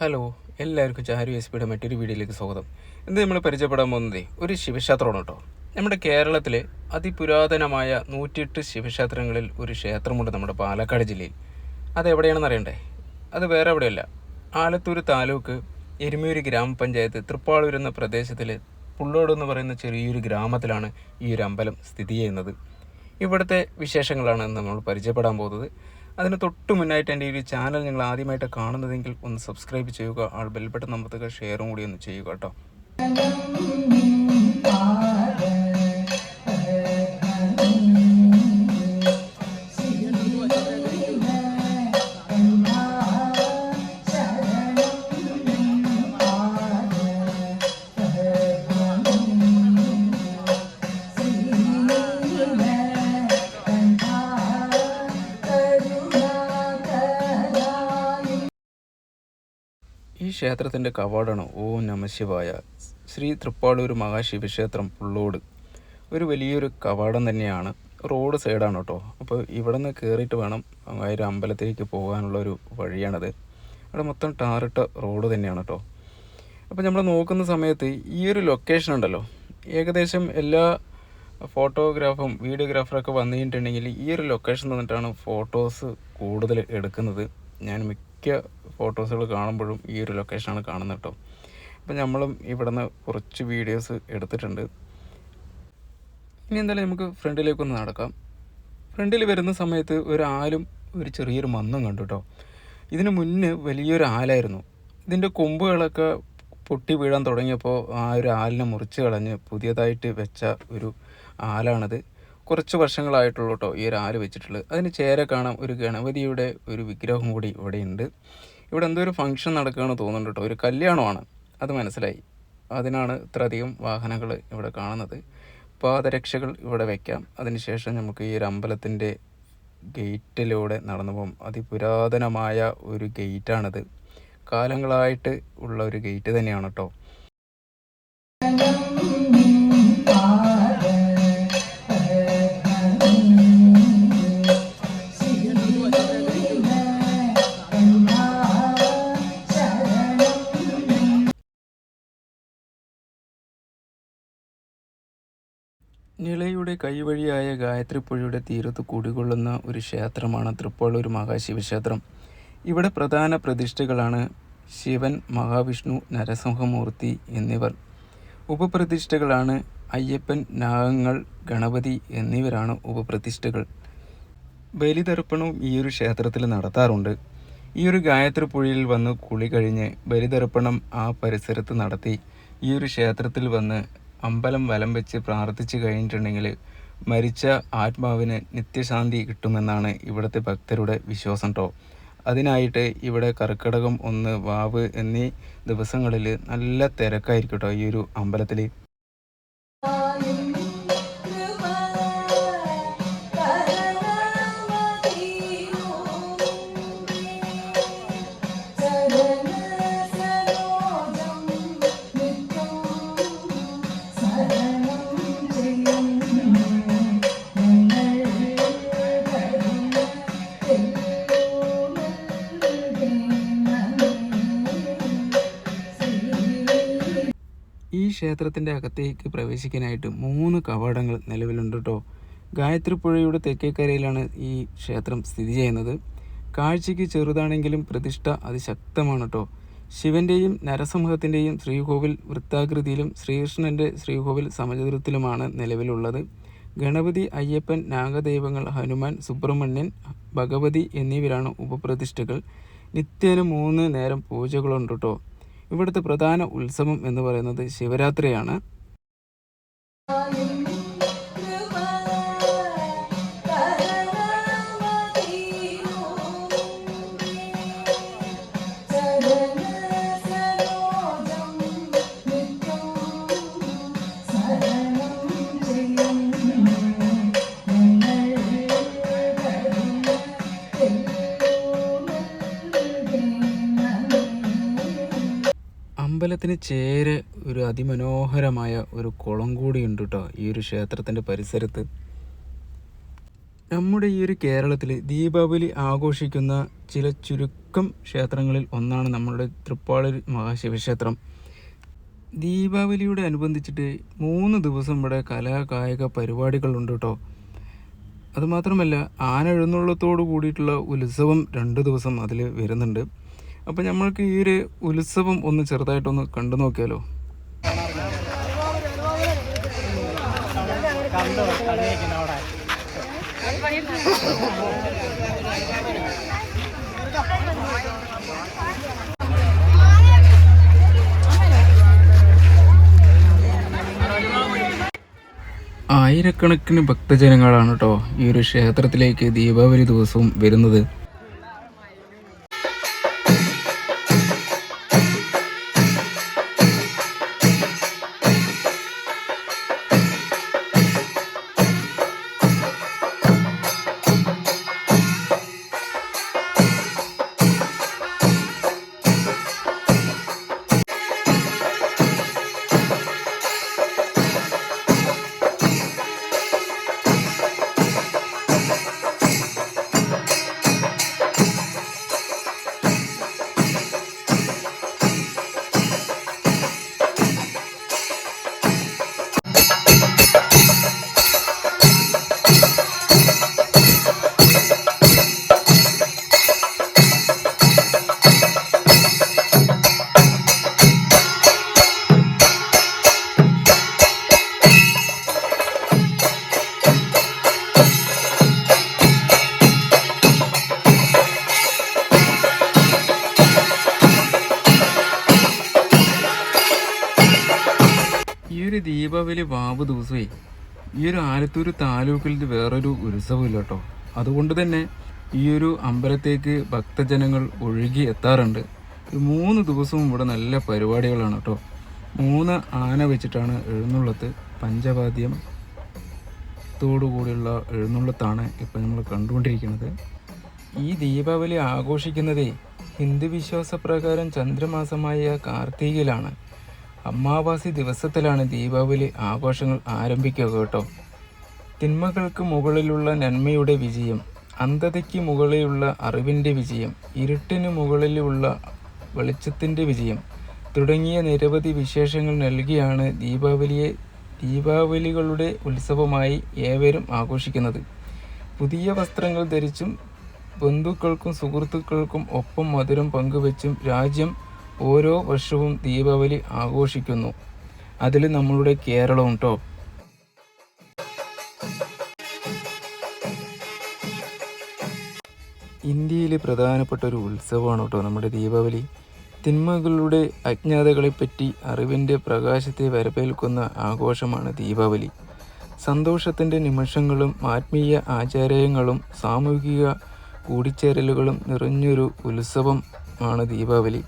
Hello എല്ലാവർക്കും ചാരു S പിയുടെ മറ്റൊരു വീഡിയോയിലേക്ക് സ്വാഗതം. ഇന്ന് നമ്മൾ പരിചയപ്പെടാൻ പോകുന്നത് ഒരു ശിവക്ഷേത്രമാണ് കേട്ടോ. നമ്മുടെ കേരളത്തിലെ അതിപുരാതനമായ നൂറ്റിയെട്ട് ശിവക്ഷേത്രങ്ങളിൽ ഒരു ക്ഷേത്രമുണ്ട് നമ്മുടെ പാലക്കാട് ജില്ലയിൽ. അതെവിടെയാണെന്ന് അറിയണ്ടേ? അത് വേറെ എവിടെയല്ല. ആലത്തൂർ താലൂക്ക് എരുമൂര് ഗ്രാമപഞ്ചായത്ത് തൃപ്പാളൂർ എന്ന പ്രദേശത്തിലെ പുള്ളോട് എന്ന് പറയുന്ന ചെറിയൊരു ഗ്രാമത്തിലാണ് ഈ ഒരു അമ്പലം സ്ഥിതി ചെയ്യുന്നത്. ഇവിടുത്തെ വിശേഷങ്ങളാണ് നമ്മൾ പരിചയപ്പെടാൻ പോകുന്നത്. അതിന് തൊട്ട് മുന്നായിട്ട് എന്റെ ഈ ഒരു ചാനൽ നിങ്ങൾ ആദ്യമായിട്ട് കാണുന്നതെങ്കിൽ ഒന്ന് സബ്സ്ക്രൈബ് ചെയ്യുക ആൾ ബെൽബട്ടൺ അമർത്തുക ഷെയറും കൂടി ഒന്ന് ചെയ്യുക കേട്ടോ. ഈ ക്ഷേത്രത്തിന്റെ കവാടാണ് ഓ നമശിവായ ശ്രീ തൃപ്പാളൂർ മഹാശിവക്ഷേത്രം പുള്ളോട് ഒരു വലിയൊരു കവാടം തന്നെയാണ്. റോഡ് സൈഡാണ് കേട്ടോ. അപ്പോൾ ഇവിടെ നിന്ന് കയറിയിട്ട് വേണം ഒരു അമ്പലത്തിലേക്ക് പോകാനുള്ള ഒരു വഴിയാണത്. അവിടെ മൊത്തം ടാറിട്ട റോഡ് തന്നെയാണ് കേട്ടോ. അപ്പോൾ നമ്മൾ നോക്കുന്ന സമയത്ത് ഈ ഒരു ലൊക്കേഷൻ ഉണ്ടല്ലോ. ഏകദേശം എല്ലാ ഫോട്ടോഗ്രാഫും വീഡിയോഗ്രാഫറൊക്കെ വന്നു കഴിഞ്ഞിട്ടുണ്ടെങ്കിൽ ഈ ഒരു ലൊക്കേഷൻ തന്നിട്ടാണ് ഫോട്ടോസ് കൂടുതൽ എടുക്കുന്നത്. ഞാൻ മിക്ക ഫോട്ടോസുകൾ കാണുമ്പോഴും ഈ ഒരു ലൊക്കേഷനാണ് കാണുന്നത് കേട്ടോ. അപ്പം നമ്മളും ഇവിടെ നിന്ന് കുറച്ച് വീഡിയോസ് എടുത്തിട്ടുണ്ട്. ഇനി എന്തായാലും നമുക്ക് ഫ്രണ്ടിലേക്കൊന്ന് നടക്കാം. ഫ്രണ്ടിൽ വരുന്ന സമയത്ത് ഒരാലും ഒരു ചെറിയൊരു മന്നും കണ്ടു കേട്ടോ. ഇതിന് മുന്നേ വലിയൊരു ആലായിരുന്നു. ഇതിന്റെ കൊമ്പുകളൊക്കെ പൊട്ടി വീഴാൻ തുടങ്ങിയപ്പോൾ ആ ഒരു ആലിനെ മുറിച്ച് കളഞ്ഞ് പുതിയതായിട്ട് വെച്ച ഒരു ആലാണത്. കുറച്ച് വർഷങ്ങളായിട്ടുള്ളൂ കേട്ടോ ഈ ഒരു ആൽ വെച്ചിട്ടുള്ളത്. അതിന് ചേരെ കാണാം ഒരു ഗണപതിയുടെ ഒരു വിഗ്രഹം കൂടി ഇവിടെ ഉണ്ട് ഇവിടെ എന്തോ ഒരു ഫംഗ്ഷൻ നടക്കുകയാണ് തോന്നുന്നുണ്ട് കേട്ടോ ഒരു കല്യാണമാണ്. അത് മനസ്സിലായി. അതിനാണ് ഇത്രയധികം വാഹനങ്ങൾ ഇവിടെ കാണുന്നത്. പാദരക്ഷകൾ ഇവിടെ വയ്ക്കാം അതിനുശേഷം നമുക്ക് ഈ ഒരു അമ്പലത്തിന്റെ ഗേറ്റിലൂടെ നടന്നു പോകും. അതിപുരാതനമായ ഒരു ഗേറ്റാണിത്. കാലങ്ങളായിട്ട് ഉള്ള ഒരു ഗേറ്റ് തന്നെയാണ് കേട്ടോ നിളയുടെ കൈവഴിയായ ഗായത്രിപ്പുഴയുടെ തീരത്ത് കുടികൊള്ളുന്ന ഒരു ക്ഷേത്രമാണ് തൃപ്പള്ളൂർ മഹാശിവക്ഷേത്രം ഇവിടെ പ്രധാന പ്രതിഷ്ഠകളാണ് ശിവൻ മഹാവിഷ്ണു നരസിംഹമൂർത്തി എന്നിവർ. ഉപപ്രതിഷ്ഠകളാണ് അയ്യപ്പൻ നാഗങ്ങൾ ഗണപതി എന്നിവരാണ് ഉപപ്രതിഷ്ഠകൾ. ബലിതർപ്പണവും ഈ ഒരു ക്ഷേത്രത്തിൽ നടത്താറുണ്ട്. ഈ ഒരു ഗായത്രി പുഴയിൽ വന്ന് കുളി കഴിഞ്ഞ് ബലിതർപ്പണം ആ പരിസരത്ത് നടത്തി ഈ ഒരു ക്ഷേത്രത്തിൽ വന്ന് അമ്പലം വലം വെച്ച് പ്രാർത്ഥിച്ചു കഴിഞ്ഞിട്ടുണ്ടെങ്കിൽ മരിച്ച ആത്മാവിന് നിത്യശാന്തി കിട്ടുമെന്നാണ് ഇവിടുത്തെ ഭക്തരുടെ വിശ്വാസം കേട്ടോ അതിനായിട്ട് ഇവിടെ കർക്കിടകം ഒന്ന് വാവ് എന്നീ ദിവസങ്ങളിൽ നല്ല തിരക്കായിരിക്കും കേട്ടോ ഈ ഒരു അമ്പലത്തിൽ ക്ഷേത്രത്തിന്റെ അകത്തേക്ക് പ്രവേശിക്കാനായിട്ട് മൂന്ന് കവാടങ്ങൾ നിലവിലുണ്ട് കേട്ടോ ഗായത്രി പുഴയുടെ തെക്കേക്കരയിലാണ് ഈ ക്ഷേത്രം സ്ഥിതി ചെയ്യുന്നത്. കാഴ്ചയ്ക്ക് ചെറുതാണെങ്കിലും പ്രതിഷ്ഠ അതിശക്തമാണ് കേട്ടോ ശിവന്റെയും നരസിംഹത്തിന്റെയും ശ്രീകോവിൽ വൃത്താകൃതിയിലും ശ്രീകൃഷ്ണന്റെ ശ്രീകോവിൽ സമചതുരത്തിലുമാണ് നിലവിലുള്ളത്. ഗണപതി അയ്യപ്പൻ നാഗദൈവങ്ങൾ ഹനുമാൻ സുബ്രഹ്മണ്യൻ ഭഗവതി എന്നിവരാണ് ഉപപ്രതിഷ്ഠകൾ. നിത്യേന മൂന്ന് നേരം പൂജകളുണ്ട് കേട്ടോ ഇവിടുത്തെ പ്രധാന ഉത്സവം എന്ന് പറയുന്നത് ശിവരാത്രിയാണ്. അമ്പലത്തിന് ചേരെ ഒരു അതിമനോഹരമായ ഒരു കുളം കൂടിയുണ്ട് കേട്ടോ ഈ ഒരു ക്ഷേത്രത്തിന്റെ പരിസരത്ത്. നമ്മുടെ ഈ ഒരു കേരളത്തിൽ ദീപാവലി ആഘോഷിക്കുന്ന ചില ചുരുക്കം ചുരുക്കം ക്ഷേത്രങ്ങളിൽ ഒന്നാണ് നമ്മുടെ തൃപ്പാളൂർ മഹാശിവക്ഷേത്രം. ദീപാവലിയോട് അനുബന്ധിച്ചിട്ട് മൂന്ന് ദിവസം ഇവിടെ കലാകായിക പരിപാടികളുണ്ട് കേട്ടോ അതുമാത്രമല്ല ആന എഴുന്നള്ളത്തോട് കൂടിയിട്ടുള്ള ഉത്സവം രണ്ട് ദിവസം അതിൽ വരുന്നുണ്ട്. അപ്പോൾ നമ്മൾക്ക് ഈ ഒരു ഉത്സവം ഒന്ന് ചെറുതായിട്ടൊന്ന് കണ്ടു നോക്കിയാലോ? ആയിരക്കണക്കിന് ഭക്തജനങ്ങളാണ് കേട്ടോ ഈ ഒരു ക്ഷേത്രത്തിലേക്ക് ദീപാവലി ദിവസവും വരുന്നത്. വാവ് ദിവസമേ ഈ ഒരു ആലത്തൂർ താലൂക്കിൽ വേറൊരു ഉത്സവമില്ല കേട്ടോ. അതുകൊണ്ട് തന്നെ ഈ ഒരു അമ്പലത്തേക്ക് ഭക്തജനങ്ങൾ ഒഴുകി എത്താറുണ്ട്. മൂന്ന് ദിവസവും ഇവിടെ നല്ല പരിപാടികളാണ് കേട്ടോ. മൂന്ന് ആന വെച്ചിട്ടാണ് എഴുന്നള്ളത്ത് പഞ്ചവാദ്യം കൂടിയുള്ള എഴുന്നള്ളത്താണ് ഇപ്പം നമ്മൾ കണ്ടുകൊണ്ടിരിക്കുന്നത്. ഈ ദീപാവലി ആഘോഷിക്കുന്നതേ ഹിന്ദു വിശ്വാസപ്രകാരം ചന്ദ്രമാസമായ കാർത്തികയിലാണ്. അമാവാസി ദിവസത്തിലാണ് ദീപാവലി ആഘോഷങ്ങൾ ആരംഭിക്കുക കേട്ടോ. തിന്മകൾക്ക് മുകളിലുള്ള നന്മയുടെ വിജയം അന്ധതയ്ക്ക് മുകളിലുള്ള അറിവിന്റെ വിജയം ഇരുട്ടിന് മുകളിലുള്ള വെളിച്ചത്തിന്റെ വിജയം തുടങ്ങിയ നിരവധി വിശേഷങ്ങൾ നൽകിയാണ് ദീപാവലിയെ ദീപാവലികളുടെ ഉത്സവമായി ഏവരും ആഘോഷിക്കുന്നത്. പുതിയ വസ്ത്രങ്ങൾ ധരിച്ചും ബന്ധുക്കൾക്കും സുഹൃത്തുക്കൾക്കും ഒപ്പം മധുരം പങ്കുവെച്ചും രാജ്യം ഓരോ വർഷവും ദീപാവലി ആഘോഷിക്കുന്നു. അതിൽ നമ്മളുടെ കേരളവും കേട്ടോ ഇന്ത്യയിലെ പ്രധാനപ്പെട്ട ഒരു ഉത്സവമാണ് കേട്ടോ നമ്മുടെ ദീപാവലി. തിന്മകളുടെ അജ്ഞാതകളെപ്പറ്റി അറിവിന്റെ പ്രകാശത്തെ വരവേൽക്കുന്ന ആഘോഷമാണ് ദീപാവലി. സന്തോഷത്തിന്റെ നിമിഷങ്ങളും ആത്മീയ ആചാരങ്ങളും സാമൂഹിക കൂടിച്ചേരലുകളും നിറഞ്ഞൊരു ഉത്സവം ആണ് ദീപാവലി.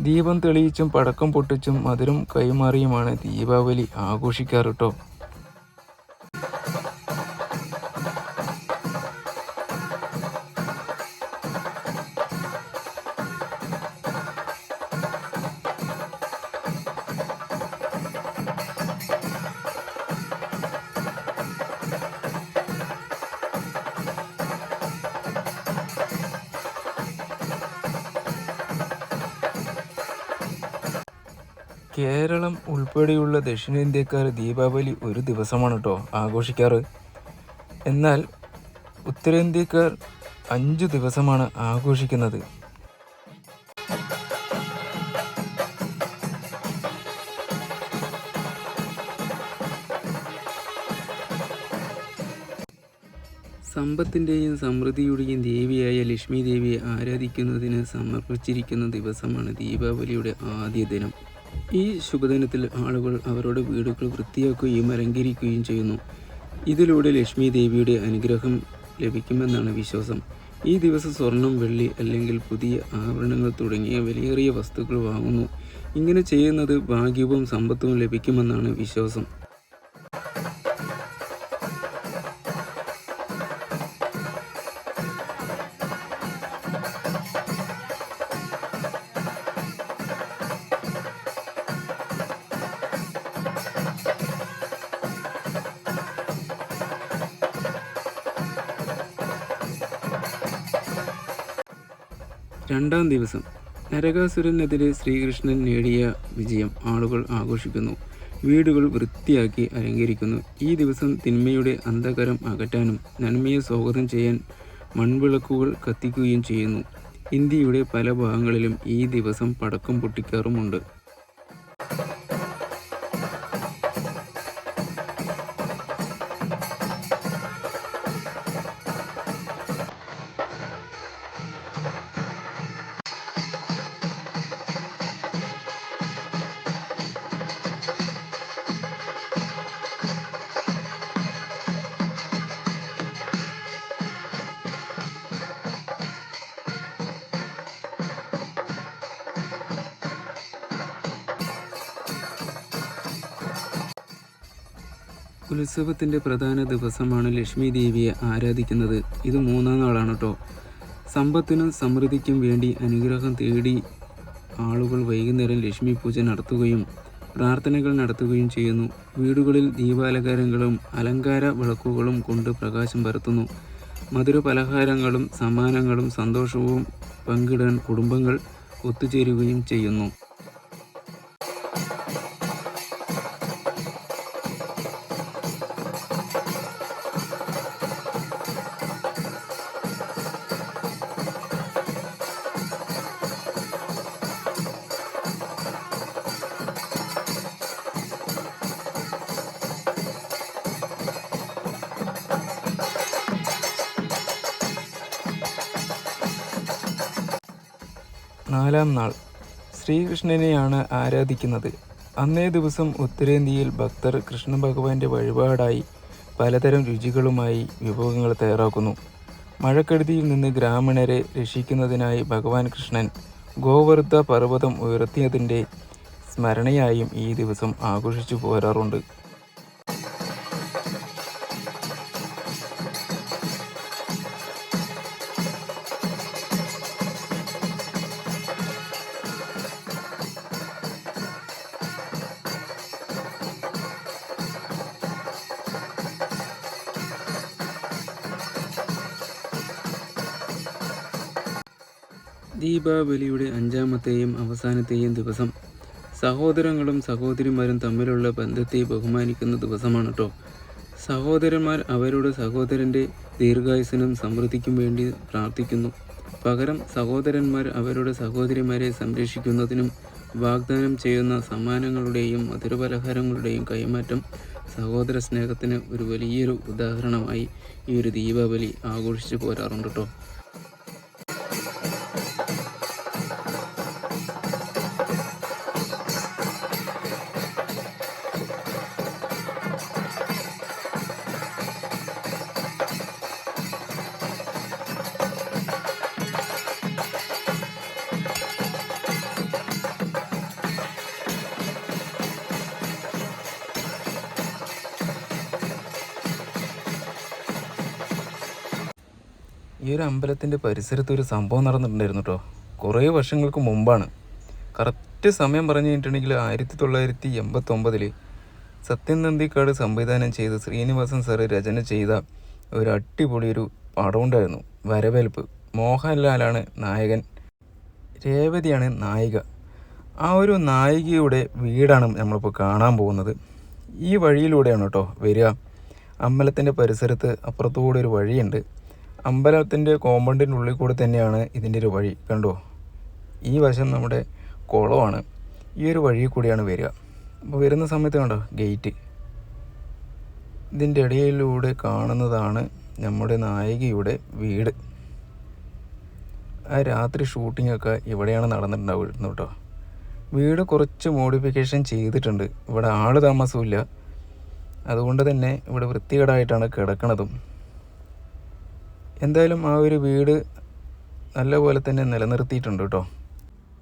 ദീപം തെളിയിച്ചും പടക്കം പൊട്ടിച്ചും മധുരം കൈമാറിയുമാണ് ദീപാവലി ആഘോഷിക്കാറ് കേട്ടോ കേരളം ഉൾപ്പെടെയുള്ള ദക്ഷിണേന്ത്യക്കാർ ദീപാവലി ഒരു ദിവസമാണ് കേട്ടോ ആഘോഷിക്കാറ്. എന്നാൽ ഉത്തരേന്ത്യക്കാർ അഞ്ചു ദിവസമാണ് ആഘോഷിക്കുന്നത്. സമ്പത്തിന്റെയും സമൃദ്ധിയുടെയും ദേവിയായ ലക്ഷ്മി ദേവിയെ ആരാധിക്കുന്നതിന് സമർപ്പിച്ചിരിക്കുന്ന ദിവസമാണ് ദീപാവലിയുടെ ആദ്യ ദിനം. ഈ ശുഭദിനത്തിൽ ആളുകൾ അവരുടെ വീടുകൾ വൃത്തിയാക്കുകയും അലങ്കരിക്കുകയും ചെയ്യുന്നു. ഇതിലൂടെ ലക്ഷ്മി ദേവിയുടെ അനുഗ്രഹം ലഭിക്കുമെന്നാണ് വിശ്വാസം. ഈ ദിവസം സ്വർണം വെള്ളി അല്ലെങ്കിൽ പുതിയ ആഭരണങ്ങൾ തുടങ്ങിയ വിലയേറിയ വസ്തുക്കൾ വാങ്ങുന്നു. ഇങ്ങനെ ചെയ്യുന്നത് ഭാഗ്യവും സമ്പത്തും ലഭിക്കുമെന്നാണ് വിശ്വാസം. രണ്ടാം ദിവസം നരകാസുരനെതിരെ ശ്രീകൃഷ്ണൻ നേടിയ വിജയം ആളുകൾ ആഘോഷിക്കുന്നു. വീടുകൾ വൃത്തിയാക്കി അലങ്കരിക്കുന്നു. ഈ ദിവസം തിന്മയുടെ അന്ധകരം അകറ്റാനും നന്മയെ സ്വാഗതം ചെയ്യാൻ മൺവിളക്കുകൾ കത്തിക്കുകയും ചെയ്യുന്നു. ഇന്ത്യയുടെ പല ഭാഗങ്ങളിലും ഈ ദിവസം പടക്കം പൊട്ടിക്കാറുമുണ്ട്. ഉത്സവത്തിന്റെ പ്രധാന ദിവസമാണ് ലക്ഷ്മി ദേവിയെ ആരാധിക്കുന്നത്. ഇത് മൂന്നാം നാളാണ് കേട്ടോ സമ്പത്തിനും സമൃദ്ധിക്കും വേണ്ടി അനുഗ്രഹം തേടി ആളുകൾ വൈകുന്നേരം ലക്ഷ്മി പൂജ നടത്തുകയും പ്രാർത്ഥനകൾ നടത്തുകയും ചെയ്യുന്നു. വീടുകളിൽ ദീപാലങ്കാരങ്ങളും അലങ്കാര വിളക്കുകളും കൊണ്ട് പ്രകാശം പരത്തുന്നു. മധുര പലഹാരങ്ങളും സമ്മാനങ്ങളും സന്തോഷവും പങ്കിടാൻ കുടുംബങ്ങൾ ഒത്തുചേരുകയും ചെയ്യുന്നു. നാലാം നാൾ. ശ്രീകൃഷ്ണനെയാണ് ആരാധിക്കുന്നത്. അന്നേ ദിവസം ഉത്തരേന്ത്യയിൽ ഭക്തർ കൃഷ്ണ ഭഗവാന്റെ വഴിപാടായി പലതരം രുചികളുമായി വിഭവങ്ങൾ തയ്യാറാക്കുന്നു. മഴക്കെടുതിയിൽ നിന്ന് ഗ്രാമീണരെ രക്ഷിക്കുന്നതിനായി ഭഗവാൻ കൃഷ്ണൻ ഗോവർദ്ധ പർവതം ഉയർത്തിയതിന്റെ സ്മരണയായും ഈ ദിവസം ആഘോഷിച്ചു പോരാറുണ്ട്. ദീപാവലിയുടെ അഞ്ചാമത്തെയും അവസാനത്തെയും ദിവസം സഹോദരങ്ങളും സഹോദരിമാരും തമ്മിലുള്ള ബന്ധത്തെ ബഹുമാനിക്കുന്ന ദിവസമാണ് കേട്ടോ സഹോദരന്മാർ അവരുടെ സഹോദരന്റെ ദീർഘായുസിനും സമൃദ്ധിക്കും വേണ്ടി പ്രാർത്ഥിക്കുന്നു. പകരം സഹോദരന്മാർ അവരുടെ സഹോദരിമാരെ സംരക്ഷിക്കുന്നതിനും വാഗ്ദാനം ചെയ്യുന്ന സമ്മാനങ്ങളുടെയും മധുരപലഹാരങ്ങളുടെയും കൈമാറ്റം സഹോദര സ്നേഹത്തിന് ഒരു വലിയൊരു ഉദാഹരണമായി ഈ ഒരു ദീപാവലി ആഘോഷിച്ചു പോരാറുണ്ട് കേട്ടോ ഒരു അമ്പലത്തിന്റെ പരിസരത്ത് ഒരു സംഭവം നടന്നിട്ടുണ്ടായിരുന്നു കേട്ടോ കുറേ വർഷങ്ങൾക്ക് മുമ്പാണ്. കറക്റ്റ് സമയം പറഞ്ഞു കഴിഞ്ഞിട്ടുണ്ടെങ്കിൽ ആയിരത്തി തൊള്ളായിരത്തി എൺപത്തൊമ്പതിൽ സത്യൻ സംവിധാനം ചെയ്ത് ശ്രീനിവാസൻ സാറ് രചന ചെയ്ത ഒരു അടിപൊളി ഒരു പടം ഉണ്ടായിരുന്നു വരവേൽപ്പ്. മോഹൻലാലാണ് നായകൻ. രേവതിയാണ് നായിക. ആ ഒരു നായികയുടെ വീടാണ് നമ്മളിപ്പോൾ കാണാൻ പോകുന്നത്. ഈ വഴിയിലൂടെയാണ് കേട്ടോ വരിക. അമ്പലത്തിന്റെ പരിസരത്ത് അപ്പുറത്തുകൂടെ ഒരു വഴിയുണ്ട്. അമ്പലത്തിന്റെ കോമ്പൗണ്ടിന്റെ ഉള്ളിൽ കൂടെ തന്നെയാണ് ഇതിന്റെ ഒരു വഴി. കണ്ടോ? ഈ വശം നമ്മുടെ കുളമാണ്. ഈ ഒരു വഴി കൂടിയാണ് വരിക. അപ്പോൾ വരുന്ന സമയത്ത് കണ്ടോ? ഗേറ്റ് ഇതിന്റെ ഇടയിലൂടെ കാണുന്നതാണ് നമ്മുടെ നായികയുടെ വീട്. ആ രാത്രി ഷൂട്ടിംഗ് ഒക്കെ ഇവിടെയാണ് നടന്നിട്ടുണ്ടാവുന്നത് കേട്ടോ വീട് കുറച്ച് മോഡിഫിക്കേഷൻ ചെയ്തിട്ടുണ്ട്. ഇവിടെ ആൾ താമസമില്ല അതുകൊണ്ട് തന്നെ ഇവിടെ വൃത്തികേടായിട്ടാണ് കിടക്കണതും. എന്തായാലും ആ ഒരു വീട് നല്ലപോലെ തന്നെ നിലനിർത്തിയിട്ടുണ്ട് കേട്ടോ.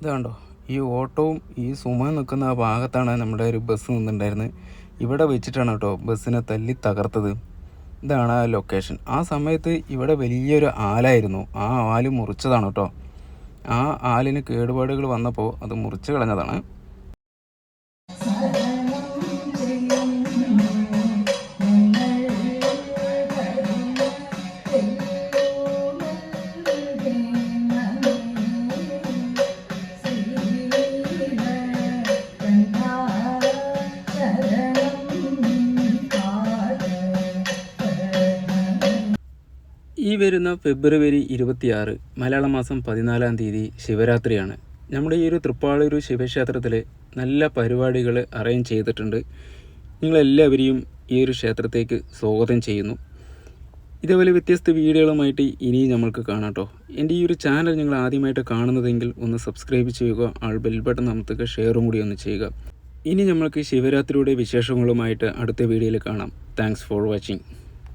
ഇതാണ്ടോ ഈ ഓട്ടവും ഈ സുമ നിൽക്കുന്ന ആ ഭാഗത്താണ് നമ്മുടെ ഒരു ബസ് നിന്നുണ്ടായിരുന്നത് ഇവിടെ വെച്ചിട്ടാണ് കേട്ടോ ബസ്സിനെ തല്ലി തകർത്തത്. ഇതാണ് ആ ലൊക്കേഷൻ ആ സമയത്ത് ഇവിടെ വലിയൊരു ആലായിരുന്നു. ആ ആൽ മുറിച്ചതാണ് കേട്ടോ. ആ ആലിന് കേടുപാടുകൾ വന്നപ്പോൾ അത് മുറിച്ച് കളഞ്ഞതാണ്. ഈ വരുന്ന ഫെബ്രുവരി ഇരുപത്തിയാറ് മലയാള മാസം പതിനാലാം തീയതി ശിവരാത്രിയാണ്. നമ്മുടെ ഈ ഒരു തൃപ്പാളൂർ ശിവക്ഷേത്രത്തിൽ നല്ല പരിപാടികൾ അറേഞ്ച് ചെയ്തിട്ടുണ്ട്. നിങ്ങളെല്ലാവരെയും ഈ ഒരു ക്ഷേത്രത്തേക്ക് സ്വാഗതം ചെയ്യുന്നു. ഇതേപോലെ വ്യത്യസ്ത വീഡിയോകളുമായിട്ട് ഇനിയും നമ്മൾക്ക് കാണാം കേട്ടോ. എന്റെ ഈ ഒരു ചാനൽ നിങ്ങൾ ആദ്യമായിട്ട് കാണുന്നതെങ്കിൽ ഒന്ന് സബ്സ്ക്രൈബ് ചെയ്യുക ആൾ ബെൽ ബട്ടൺ നമുക്ക് ഷെയറും കൂടി ഒന്ന് ചെയ്യുക. ഇനി നമ്മൾക്ക് ശിവരാത്രിയുടെ വിശേഷങ്ങളുമായിട്ട് അടുത്ത വീഡിയോയിൽ കാണാം. Thanks for watching.